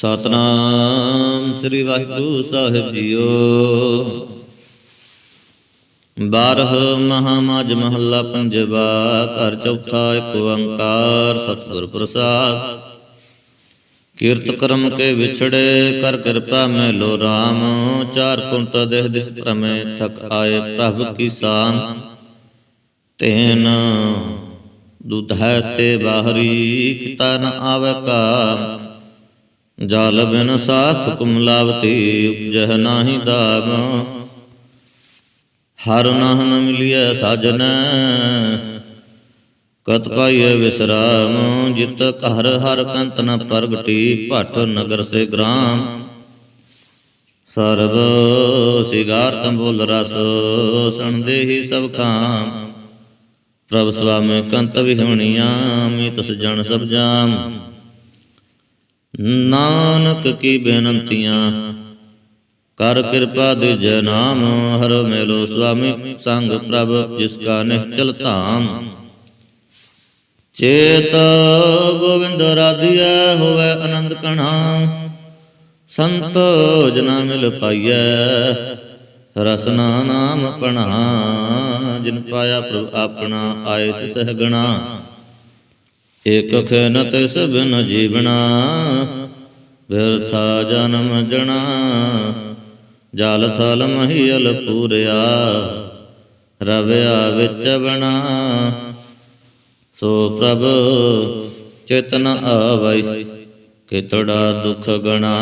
ਸਤਨਾਮ ਸ੍ਰੀ ਵਾਹਿਗੁਰੂ ਸਾਹਿਬ ਜੀਓ। ਬਾਰਹ ਮਹਾਮਾਜ ਮਹੱਲਾ ਪੰਜਵਾ, ਘਰ ਚੌਥਾ, ਇੱਕ ਓੰਕਾਰ, ਸਤਿਗੁਰ ਪ੍ਰਸਾਦ। ਕੀਰਤ ਕਰਮ ਕੇ ਵਿਛੜੇ, ਕਰ ਕਿਰਪਾ ਮੈਂ ਲੋ ਰਾਮ। ਚਾਰ ਕੁੰਟ ਦੇਹ ਦਿਸ ਪ੍ਰਮੇ ਥਕ ਆਏ ਪ੍ਰਭ ਕੀ ਸਾਨ ਤੈਨ ਦੁਧ ਹੈ ਤੇ ਬਾਹਰੀ, ਕਿਤਾ ਨ ਆਵੇ ਕਾ ਜਲ ਬਿਨ ਸਾਖ ਕੁਮਲਾਵਤੀ ਉਪਜਹ ਨਾਹੀ ਦਾਮ ਹਰ ਨਾਹ ਨ ਮਿਲਿਆ ਸਾਜਨ, ਕਤ ਪਾਈਏ ਵਿਸਰਾਮ। ਜਿਤ ਘਰ ਹਰ ਕੰਤ ਨ ਪ੍ਰਗਟੀ, ਭਟ ਨਗਰ ਸੇ ਗ੍ਰਾਮ। ਸਰਬ ਸਿਗਾਰ ਤੰਬੋਲ ਰਸ ਸਣਦੇ ਸਭ ਕਾਮ ਪ੍ਰਭ ਸੁਆਮੀ ਕੰਤ ਵਿਹਣੀਆਂ, ਮੀਤ ਸਜਣ ਸਭ ਜਾਮ। ਨਾਨਕ ਕੀ ਬੇਨੰਤੀਆਂ। ਕਰ ਕਿਰਪਾ ਦੇ ਨਾਮ, ਹਰ ਮੇਲੋ ਸੁਆਮੀ ਸੰਗ ਪ੍ਰਭ, ਜਿਸ ਕਾ ਨਿਸ਼ਚਲ ਧਾਮ। ਚੇਤ ਗੋਬਿੰਦ ਰਾਧਿਆ ਹੋਵੇ ਆਨੰਦ ਕਣਾ। ਸੰਤ ਜਨਾ ਮਿਲ ਪਾਈਐ, ਰਸਨਾ ਨਾਮ ਪਣਾ ਜਿਨ ਪਾਇਆ ਪ੍ਰਭ ਆਪਣਾ, ਆਏ ਤਿਸ ਗਣਾ। ਇਕ ਖਨ ਤਿਸ ਬਿਨ ਜੀਵਣਾ, ਵਿਰਥਾ ਜਨਮ ਜਣਾ। ਜਲ ਥਲ ਮਹੀਲ ਪੂਰਿਆ, ਰਵਿਆ ਵਿੱਚ ਬਣਾ। ਸੋ ਪ੍ਰਭ ਚੇਤਨ ਆਵਈ, ਕਿਤੜਾ ਦੁਖ ਗਣਾ।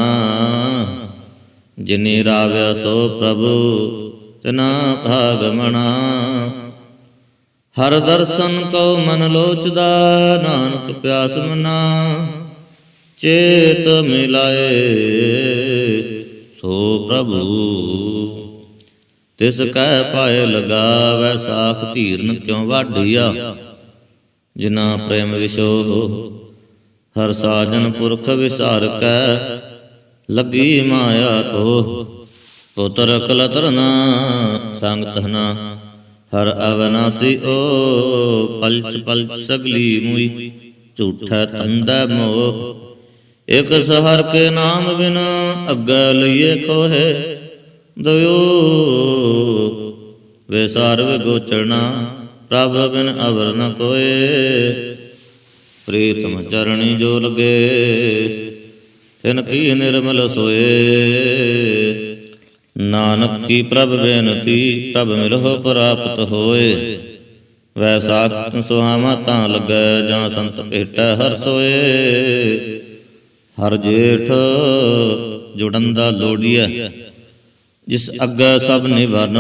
ਜਿਨੀ ਰਾਵਿਆ ਸੋ ਪ੍ਰਭੂ, ਤਿਨਾ ਭਾਗਮਣਾ ਹਰ ਦਰਸ਼ਨ ਕਉ ਮਨ ਲੋਚਦਾ, ਨਾਨਕ ਪਿਆਸ ਮਨਾ। ਚੇਤ ਮਿਲਾਏ, ਸੋ ਪ੍ਰਭੂ, ਤਿਸ ਕਹਿ ਪਾਏ ਲਗਾਵੈ ਸਾਖ ਧੀਰਨ ਕਿਉ ਵਾਢੀਆ? ਜਿਨਾ ਪ੍ਰੇਮ ਵਿਸ਼ੋ ਹਰ ਸਾਜਨ ਪੁਰਖ ਵਿਸਾਰ ਕੈ, ਲੱਗੀ ਮਾਇਆ ਤੋ ਪੁੱਤਰ ਕਲਤਰਨਾ ਸੰਗ ਤਹਨਾ ਹਰ ਅਵਨਾਸੀ ਓ ਪਲਚ ਪਲਚ ਸਗਲੀ ਮੁਈ, ਝੂਠਾ ਤੰਦਾ ਮੋਹ। ਇਕ ਸਹਰ ਕੇ ਨਾਮ ਬਿਨ ਅੱਗੇ ਲਈਏ ਖੋਹੇ, ਦਇਓ ਵੇ ਸਰਵ ਗੋਚਰਨਾ ਪ੍ਰਭ ਬਿਨ ਅਵਰ ਨ ਕੋਏ। ਪ੍ਰੀਤਮ ਚਰਣੀ ਜੋ ਲਗੇ, ਤਿਨ ਕੀ ਨਿਰਮਲ ਸੋਏ। ਨਾਨਕ ਕੀ ਪ੍ਰਭ ਬੇਨਤੀ ਪ੍ਰਭ ਮਿਲਹੁ ਪ੍ਰਾਪਤ ਹੋਏ। ਵੈਸਾਖ ਸੁਹਾਵਾ ਤਾਂ ਲੱਗੈ, ਜਾਂ ਸੰਤ ਭੇਟੈ ਹਰ ਸੋਏ। ਹਰ ਜੇਠ ਜੁੜਨ ਦਾ ਲੋੜੀਐ, ਜਿਸ ਅੱਗੇ ਸਭ ਨਿਵਨ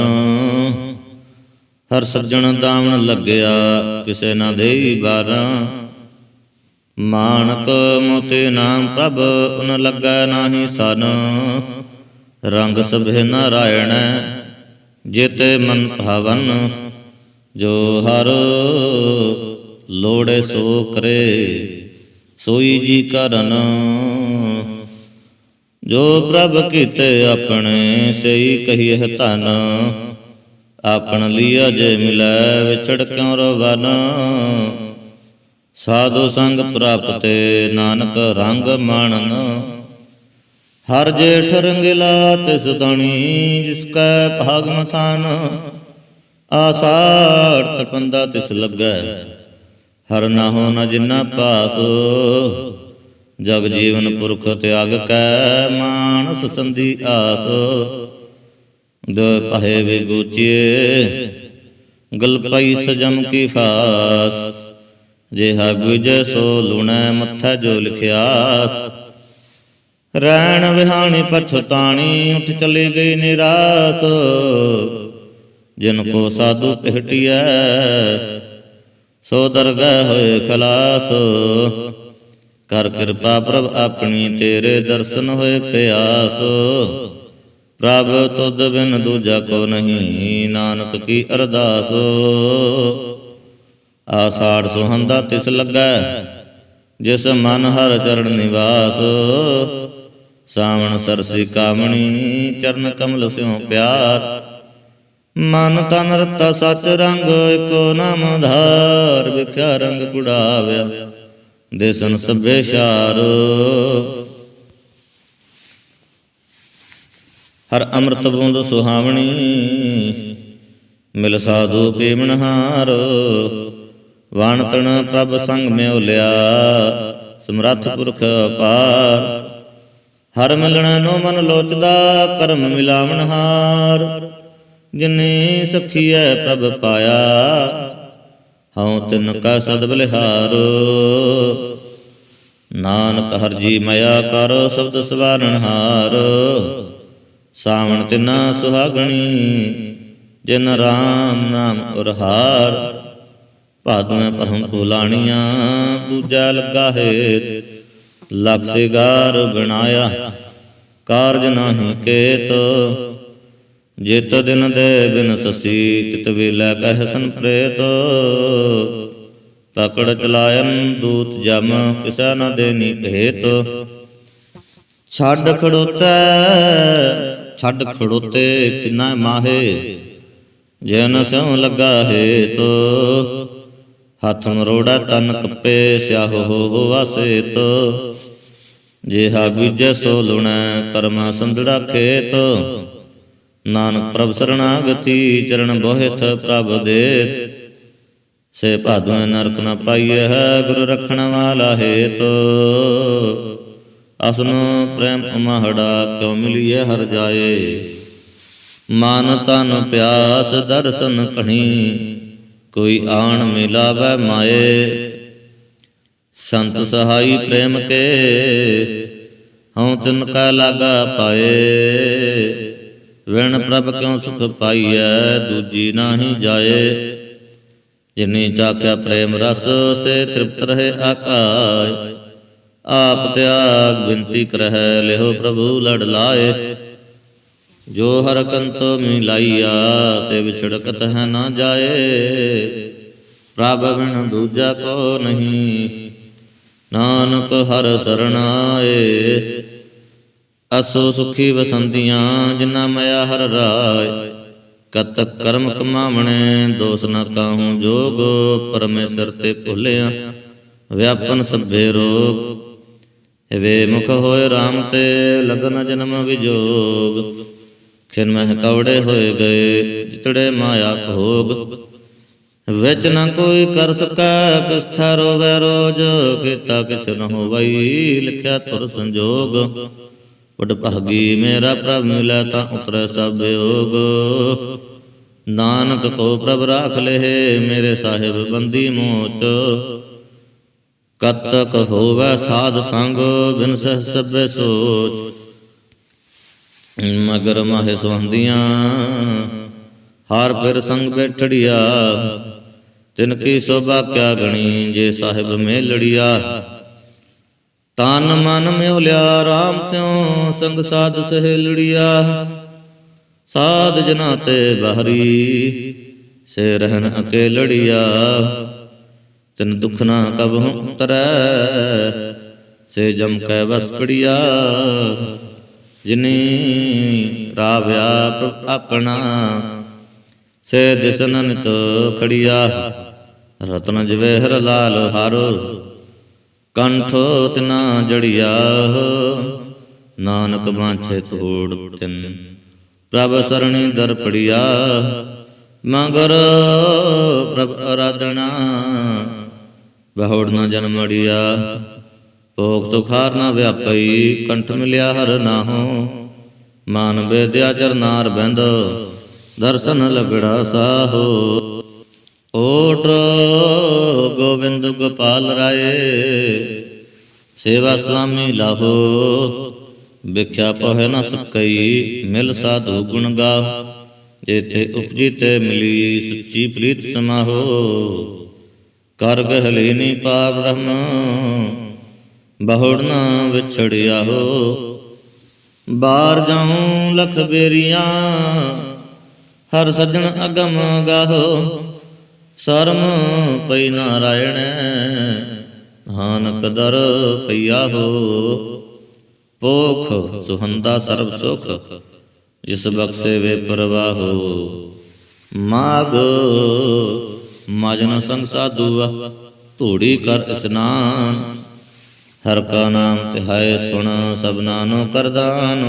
ਹਰ ਸੱਜਣ ਦਾਵਣ ਲੱਗਿਆ, ਕਿਸੇ ਨਾ ਦੇਈ ਬਾਰਾਂ। ਮਾਨਕ ਮੋਤੇ ਨਾਮ ਪ੍ਰਭ, ਉਨ ਲੱਗੈ ਨਾਹੀ ਸਨ। ਰੰਗ ਸਭੇ ਨਾਰਾਇਣ ਜੇਤੇ ਮਨ ਭਾਵਨ, ਜੋ ਹਰ ਲੋੜੇ ਸੋ ਕਰੇ, ਸੋਈ ਜੀ ਕਰਨ। ਜੋ ਪ੍ਰਭ ਕੀਤੇ ਆਪਣੇ ਸਈ ਕਹੀਏ ਧਨ। ਆਪਣ ਲਿਆ ਜੇ ਮਿਲੈ, ਵਿਛੜ ਕਿਉ ਰਵਨ? ਸਾਧੂ ਸੰਗ ਪ੍ਰਾਪਤੇ ਨਾਨਕ ਰੰਗ ਮਾਣਨ। ਹਰ ਜੇਠ ਰੰਗਿਲਾ ਤਿਸ ਦਣੀ ਜਿਸ ਕੈ ਭਾਗ ਮਥਾਨ ਆਸਾੜ ਤਪੰਦਾ ਤਿਸ ਲੱਗੈ, ਹਰ ਨਾ ਹੋ ਨ ਜਿਨਾ ਪਾਸ ਜਗ ਜੀਵਨ ਪੁਰਖ ਤਿਆਗ ਕੈ ਮਾਨਸ ਸੰਧੀ ਆਸ। ਦੋ ਪਹੇ ਵੇ ਗੋਚੀਏ, ਗਲ ਪਈ ਸਜਮ ਕੀ ਫਾਸ। ਜਿਹਾ ਗੁਜੈ ਸੋ ਲੁਣੈ ਮੱਥਾ ਜੋ ਲਿਖਿਆ ਰਹਿਣ ਵਿਹਾਣੀ ਪਛਤਾਣੀ ਉੱਠ ਚਲੀ ਗਈ ਨਿਰਾਸ। ਜਿਨ ਕੋ ਸਾਧੂ ਪਹਿਟਿਐ ਸੋ ਦਰਗਹਿ ਹੋਏ ਖਲਾਸ। ਕਰ ਕਿਰਪਾ ਪ੍ਰਭ ਆਪਣੀ, ਤੇਰੇ ਦਰਸ਼ਨ ਹੋਏ ਪਿਆਸ। ਪ੍ਰਭ ਤੁਧ ਬਿਨ ਦੂਜਾ ਕੋ ਨਹੀਂ, ਨਾਨਕ ਕੀ ਅਰਦਾਸ। ਆਸਾੜ ਸੁਹੰਦਾ ਤਿਸ ਲੱਗੈ, ਜਿਸ ਮਨ ਹਰ ਚਰਨ ਨਿਵਾਸ। ਸਾਵਣ ਸਰਸੀ ਕਾਮਣੀ, ਚਰਨ ਕਮਲ ਸਿਉ ਪਿਆਰ। ਮਨ ਤਨ ਰਤਾ ਸਚ ਰੰਗ, ਇਕੋ ਨਾਮ ਧਾਰ, ਵਿਖਿਆ ਰੰਗ ਗੁੜਾਵਿਆ ਦੇਸਨ ਸਭੇ ਸ਼ਾਰ। ਹਰ ਅੰਮ੍ਰਿਤ ਬੂੰਦ ਸੁਹਾਵਣੀ, ਮਿਲ ਸਾਧੂ ਪੀਮਨਹਾਰ ਵਾਣਤਣ ਪ੍ਰਭ ਸੰਗ ਮਿਉ ਲਿਆ ਸਮਰੱਥ ਪੁਰਖ ਅਪਾਰ। ਹਰ ਮਿਲਣ ਨੋ ਮਨ ਲੋਚਦਾ, ਕਰਮ ਮਿਲਾਵਣ ਹਾਰ। ਜਿਨੇ ਸਖੀਐ ਪ੍ਰਭ ਪਾਇਆ, ਹਉ ਤਿਨ ਕਾ ਸਦ ਬਲਿਹਾਰੋ। ਨਾਨਕ ਹਰ ਜੀ ਮਇਆ ਕਰ, ਸ਼ਬਦ ਸਵਾਰਣ ਹਾਰ। ਸਾਵਣ ਤਿਨਾ ਸੁਹਾਗਣੀ, ਜਿਨ ਰਾਮ ਨਾਮ ਉਰਹਾਰ ਭਾਦਵੇਂ ਪਰਮ ਭੁਲਾਣੀਆਂ ਪੂਜਾ ਲੱਗਾ ਹੈ ਲਖ ਬਣਾਇਆ, ਕਾਰਜ ਨਾਹੀ ਕੇਤ। ਜਿਤ ਦਿਨ ਦੇ ਬਿਨ ਸਸੀ ਤਿਤ ਵੇਲੇ ਕਹਿ ਸਨ ਪ੍ਰੇਤ ਪਕੜ ਚਲਾਇਨ ਦੂਤ ਜਮ, ਕਿਸੈ ਨ ਦੇਨੀ ਭੇਤ। ਛੱਡ ਖੜੋਤੈ, ਛੱਡ ਖੜੋਤੇ ਕਿਨਾ ਮਾਹੇ, ਜਨ ਸਿਉ ਲੱਗਾ ਹੈ ਹੱਥ ਮਰੋੜਾ ਤਨ ਕੱਪੇ ਸਿਆਹੋ ਹੋ ਵਾਸੇ ਜਿਹਾ ਬੀਜੈ ਸੋ ਲੁਣੈ ਕਰਮਾ ਸੰਧੜਾ ਖੇਤ। ਨਾਨਕ ਪ੍ਰਭ ਸਰਣਾਗਤੀ ਚਰਨ ਬੋਹਿਤ ਪ੍ਰਭ ਦੇ ਸੇ ਭਾਦਵੇਂ ਨਰਕ ਨ ਪਾਈਐ ਗੁਰੂ ਰਖਣ ਵਾਲਾ ਹੇਤੋ। ਅਸਨੋ ਪ੍ਰੇਮ ਮਹੜਾ ਕਿਉ ਮਿਲੀਐ ਹਰ ਜਾਏ। ਮਨ ਤਨ ਪਿਆਸ ਦਰਸ਼ਨ ਕਣੀ। ਕੋਈ ਆਣ ਮਿਲਾਵੇ ਮਾਏ। ਸੰਤ ਸਹਾਈ ਪ੍ਰੇਮ ਕੇ ਹਉ ਤਿਨ ਕਾ ਲਾਗਾ ਪਾਏ। ਵਿਣ ਪ੍ਰਭ ਕਿਉ ਸੁਖ ਪਾਈਐ, ਦੂਜੀ ਨਾਹੀ ਜਾਏ। ਜਿਨੇ ਚਾਖਿਆ ਪ੍ਰੇਮ ਰਸ, ਸੇ ਤ੍ਰਿਪਤ ਰਹੇ ਆਕਾਇ ਆਪ ਤਿਆਗ ਬਿੰਤੀ ਕਰਹਿ, ਲਿਹੋ ਪ੍ਰਭੂ ਲੜ ਲਾਏ। ਜੋ ਹਰ ਕੰਤੋ ਮਿਲਾਈਆ ਸੇ ਵਿਛੜਕਤ ਹੈ ਨਾ ਜਾਏ। ਪ੍ਰਭ ਬਿਨ ਦੂਜਾ ਕੋ ਨਹੀਂ, ਨਾਨਕ ਹਰ ਸਰਣਾਏ ਅਸੋ ਸੁਖੀ ਵਸੰਤੀਆਂ ਜਿਨਾ ਮਇਆ ਹਰ ਰਾਏ। ਕਤ ਕਰਮ ਕਮਾਵਣੇ, ਦੋਸ ਨ ਕਾਹੂ ਜੋਗ। ਪਰਮੇਸ਼ਰ ਤੇ ਭੁੱਲਿਆ, ਵਿਆਪਨ ਸਭੇ ਰੋਗ। ਵੇ ਮੁਖ ਹੋਏ RAM ਤੇ, ਲਗਨ ਜਨਮ ਵਿਜੋਗ। ਖਿਨ ਮਹਿ ਕਵੜੇ ਹੋਏ ਗਏ, ਜਿਤੜੇ ਮਾਇਆ ਭੋਗ। ਵਿੱਚ ਨਾ ਕੋਈ ਕਰ ਸਕੈ, ਕਿਸਥਾ ਰੋਵੇ ਰੋਜ, ਕੀਤਾ ਕਿਛ ਨ ਹੋਵਈ, ਲਿਖਿਆ ਤੁਰ ਸੰਜੋਗ। ਵਡ ਭਾਗੀ, ਮੇਰਾ ਪ੍ਰਭ ਮਿਲੈ ਤਾਂ ਉਤਰੈ ਸਭ ਯੋਗ ਨਾਨਕ ਕੋ ਪ੍ਰਭ ਰਾਖ ਲਹਿ, ਮੇਰੇ ਸਾਹਿਬ ਬੰਦੀ ਮੋਚ। ਕਤਕ ਹੋਵੇ ਸਾਧ ਸੰਗ, ਬਿਨ ਸਹ ਸਭੇ ਸੋਚ। ਮਗਰ ਮਾਹੇ ਸੁਹੰਦੀਆਂ ਹਾਰ ਫਿਰ ਸੰਗ ਬੈਠੜਿਆ। ਤਿਨ ਕੀ ਸੋਭਾ ਕਿਆ ਗਣੀ ਜੇ ਸਾਹਿਬ ਮੇ ਲੜਿਆ ਤਨ ਮਨ ਮਿਉ ਲਿਆ RAM ਸਿਉ ਸੰਗ ਸਾਧ ਸਹੇਲੜਿਆ। ਸਾਧ ਜਨਾ ਤੇ ਬਹਰੀ ਸੇ ਰਹਿਨ ਅਕੇਲੜਿਆ। ਤਿਨ ਦੁਖ ਨਾ ਕਬਹੁ ਤਰੈ ਸੇ ਜਮ ਕੈ ਵਸ ਪੜਿਆ ਜਿਨੀ ਰਾਵਿਆ ਆਪਣਾ, ਸੇ ਦਿਸਨ ਨਿਤ ਖੜਿਆ, ਰਤਨ ਜਵੇਹਰ ਲਾਲ ਹਾਰੋ। ਕੰਠੋ ਤਿਨਾ ਜੜਿਆ, ਨਾਨਕ ਬਾਂਛੇ ਤੋੜ ਤਿਨ। ਪ੍ਰਭ ਸਰਣੀ ਦਰ ਪੜਿਆ, ਮਗਰ ਪ੍ਰਭ ਅਰਾਧਨਾ। ਬਹੁੜ ਨਾ ਜਨਮੜਿਆ ਭੋਗ ਤੁਖਾਰ ਨਾ ਵਿਆਪਈ, ਕੰਠ ਮਿਲਿਆ ਹਰ ਨਾਹੋ। ਮਾਨ ਬੇਦਿਆ ਚਰਨਾਰ ਬੰਦ, ਦਰਸ਼ਨ ਲਗੜਾ ਸਾਹੋ। ਓਟ ਗੋਬਿੰਦ ਗੋਪਾਲ ਰਾਏ, ਸੇਵਾ ਸੁਆਮੀ ਲਾਹੋ। ਵਿਖਿਆ ਪਹੁ ਨ ਸਕਈ, ਮਿਲ ਸਾਧੂ ਗੁਣ ਗਾ ਜੇਥੇ ਉਪਜੀ ਤੇ ਮਿਲੀ, ਸੁੱਚੀ ਪ੍ਰੀਤ ਸਮਾਹੋ। ਕਰ ਗਹਲੇ ਨੀ ਪਾ ਬ੍ਰਹਮ ਬਹੁੜ ਨਾ ਵਿਛੜਿਆ ਹੋ ਬਾਹਰ ਜਾਉ ਲਖ ਬੇਰੀਆਂ, ਹਰ ਸੱਜਣ ਅਗਮ ਗਾਹੋ। ਸਰਮ ਪਈ ਨਾਰਾਇਣ, ਨਾਨਕ ਦਰ ਪਈਆ ਹੋ ਪੋਖ ਸੁਹੰਦਾ ਸਰਬ ਸੁਖ, ਜਿਸ ਬਖਸ਼ੇ ਵੇ ਪ੍ਰਵਾਹੋ। ਮਾਗ ਮਜਨ ਸੰਗ ਸਾਧੂ ਧੂੜੀ ਕਰ ਇਸਨਾਨ। ਹਰ ਕਾ ਨਾਮ ਤਿਹਾਏ ਸੁਣ ਸਭਨਾ ਨੂੰ ਕਰਦਾਨ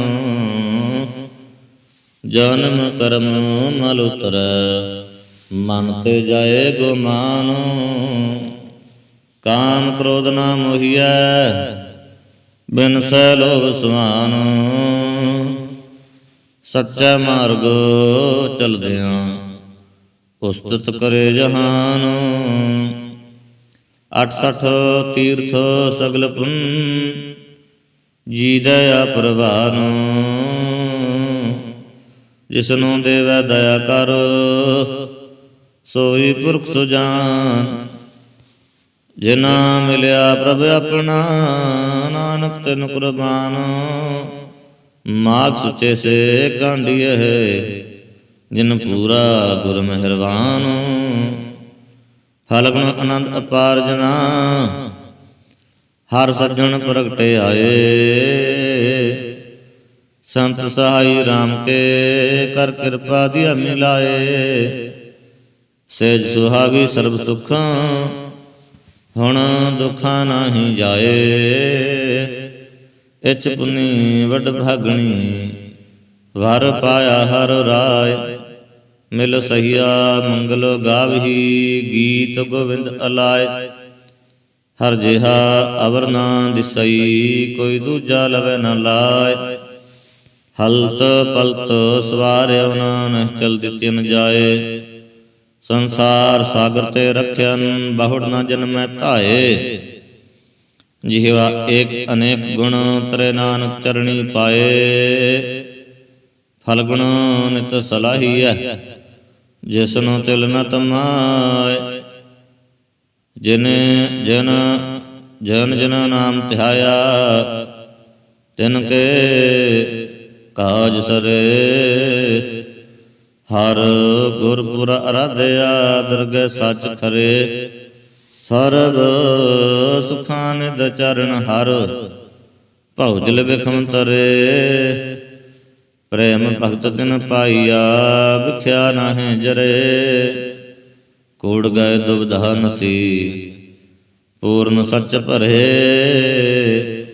ਜਨਮ ਕਰਮ ਮਲ ਉਤਰੈ, ਮਨ ਤੇ ਜਾਏ ਗੁਮਾਨ ਕਾਮ ਕ੍ਰੋਧ ਨਾ ਮੋਹੀਐ, ਬਿਨ ਸੈ ਲੋਭ ਸੁਆਨ ਸੱਚਾ ਮਾਰਗ ਚਲਦਿਆਂ ਉਸਤਤ ਕਰੇ ਜਹਾਨ। 68 ਤੀਰਥ ਸਗਲ ਪੁੰਨ ਜੀ ਦਇਆ ਪ੍ਰਵਾਨ ਜਿਸਨੂੰ ਦੇਵੈ ਦਇਆ ਕਰ, ਸੋਈ ਪੁਰਖ ਸੁਜਾਨ। ਜਿਨਾ ਮਿਲਿਆ ਪ੍ਰਭ ਆਪਣਾ, ਨਾਨਕ ਤੈਨ ਕੁਰਬਾਨ। ਮਾਗ ਸੁਚੇ ਸੇ ਕਾਂਡੀਏ ਜਿਨ ਪੂਰਾ ਗੁਰ ਮਿਹਰਬਾਨ ਫਲ ਆਨੰਦ ਅਪਾਰ ਜਨਾ। ਹਰ ਸੱਜਣ ਪ੍ਰਗਟੇ ਆਏ। ਸੰਤ ਸਹਾਈ RAM ਕੇ ਕਰ ਕਿਰਪਾ ਦਿਆ ਮਿਲਾਏ ਸੇਜ ਸੁਹਾਵੀ ਸਰਬ ਸੁਖਾਂ, ਹੁਣ ਦੁਖਾਂ ਨਾਹੀ ਜਾਏ। ਇਚ ਪੁਨੀ ਵੱਡ ਭਾਗਣੀ, ਵਰ ਪਾਇਆ ਹਰ ਰਾਏ। ਮਿਲ ਸਹੀਆ ਮੰਗਲ ਗਾਵਹੀ, ਗੀਤ ਗੋਵਿੰਦ ਅਲਾਇ ਹਰ ਜਿਹਾ ਅਵਰ ਨਾ ਦਿਸਈ, ਕੋਈ ਦੂਜਾ ਲਵੇ ਨ ਲਾਏ। ਹਲਤ ਪਲਤ ਸਵਾਰਿਓ ਨਾਨਕ ਚਲ ਦਿੱਤਿਨ ਜਾਏ। ਸੰਸਾਰ ਸਾਗਰ ਤੇ ਰਖਿਆਨ ਬਹੁੜ ਨਾ ਜਨਮੈ ਧਾਏ। ਜਿਹਵਾ ਏਕ ਅਨੇਕ ਗੁਣ ਤਰੇ ਨਾਨਕ ਚਰਣੀ ਪਾਏ। ਫਲ ਗੁਣ ਨਿਤ ਸਲਾਹੀਐ ਜਿਸਨੂੰ ਤਿਲ ਨ ਤਮਾਏ, ਜਿਨ ਜਨ ਜਨ ਜਨ ਨਾਮ ਧਿਆਇਆ, ਤਿਨ ਕੇ ਕਾਜ ਸਰੇ। ਹਰ ਗੁਰਪੁਰ ਅਰਾਧਿਆ, ਦਰਗਹਿ ਸੱਚ ਖਰੇ। ਸਰਬ ਸੁਖਾਂ ਨਿਦ ਚਰਨ ਹਰ ਭਉਜਲ ਵਿਖਮ ਤਰੇ। ਪ੍ਰੇਮ ਭਗਤ ਤਿਨ ਪਾਈਆ, ਵਿਖਿਆ ਨਾਹਿ ਜਰੇ। ਕੋੜ ਗਏ ਦੁਬਧਾ ਨਸੀ, ਪੂਰਨ ਸੱਚ ਭਰੇ।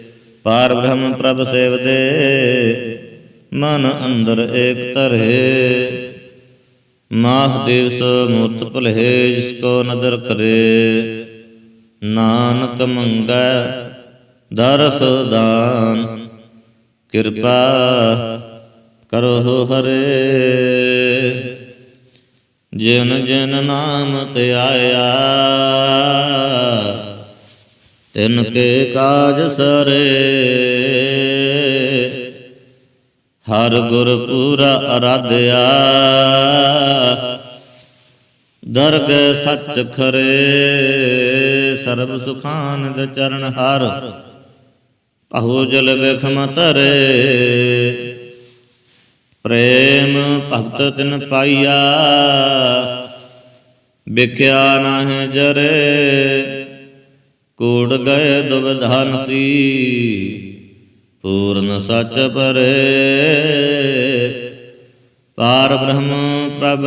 ਪਾਰ ਬ੍ਰਹਮ ਪ੍ਰਭ ਸੇਵਦੇ, ਮਨ ਅੰਦਰ ਏਕ ਧਰੇ। ਮਾਹ ਦਿਵਸ ਮੂਰਤ ਭੁਲਹਿ, ਜਿਸ ਕੋ ਨਦਰ ਕਰੇ। ਨਾਨਕ ਮੰਗੈ, ਦਰਸ ਦਾਨ। ਕਿਰਪਾ ਕਰੋ ਹਰੇ। ਜਿਨ ਜਿਨ ਨਾਮ ਤੇ ਆਇਆ, ਤਿਨ ਕੇ ਕਾਜ ਸਰੇ। ਹਰ ਗੁਰ ਪੂਰਾ ਅਰਾਧਿਆ, ਦਰਗ ਸੱਚ ਖਰੇ। ਸਰਬ ਸੁਖਾਨ ਦੇ ਚਰਨ ਹਰ ਪਹੂ ਜਲ ਵੇਖਮ ਤਰੇ ਪ੍ਰੇਮ ਭਗਤ ਤਿਨ ਪਾਈਆ, ਵਿਖਿਆ ਨਾਹਿ ਜਰੇ, ਕੂੜ ਗਏ ਦੁਬਧਨ ਸੀ, ਪੂਰਨ ਸੱਚ ਪਰੇ। ਪਾਰ ਬ੍ਰਹਮ ਪ੍ਰਭ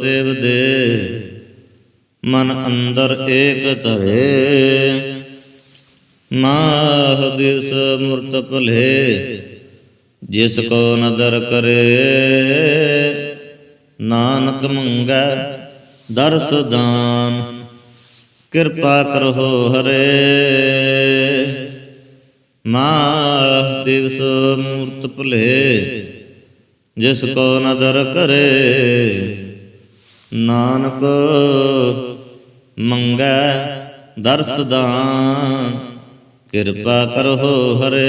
ਸੇਵ ਦੇ, ਮਨ ਅੰਦਰ ਏਕ ਧਰੇ। ਮਾਹ ਦਿਵਸ ਮੂਰਤ ਭਲੇ ਜਿਸ ਕੋ ਨਦਰ ਕਰੇ, ਨਾਨਕ ਮੰਗੈ ਦਰਸ ਦਾਨ, ਕਿਰਪਾ ਕਰੋ ਹਰੇ। ਮਾਹ ਦਿਵਸ ਮੂਰਤ ਭੁਲੇ, ਜਿਸ ਕੋ ਨਦਰ ਕਰੇ, ਨਾਨਕ ਮੰਗੈ ਦਰਸ ਦਾਨ, ਕਿਰਪਾ ਕਰੋ ਹਰੇ।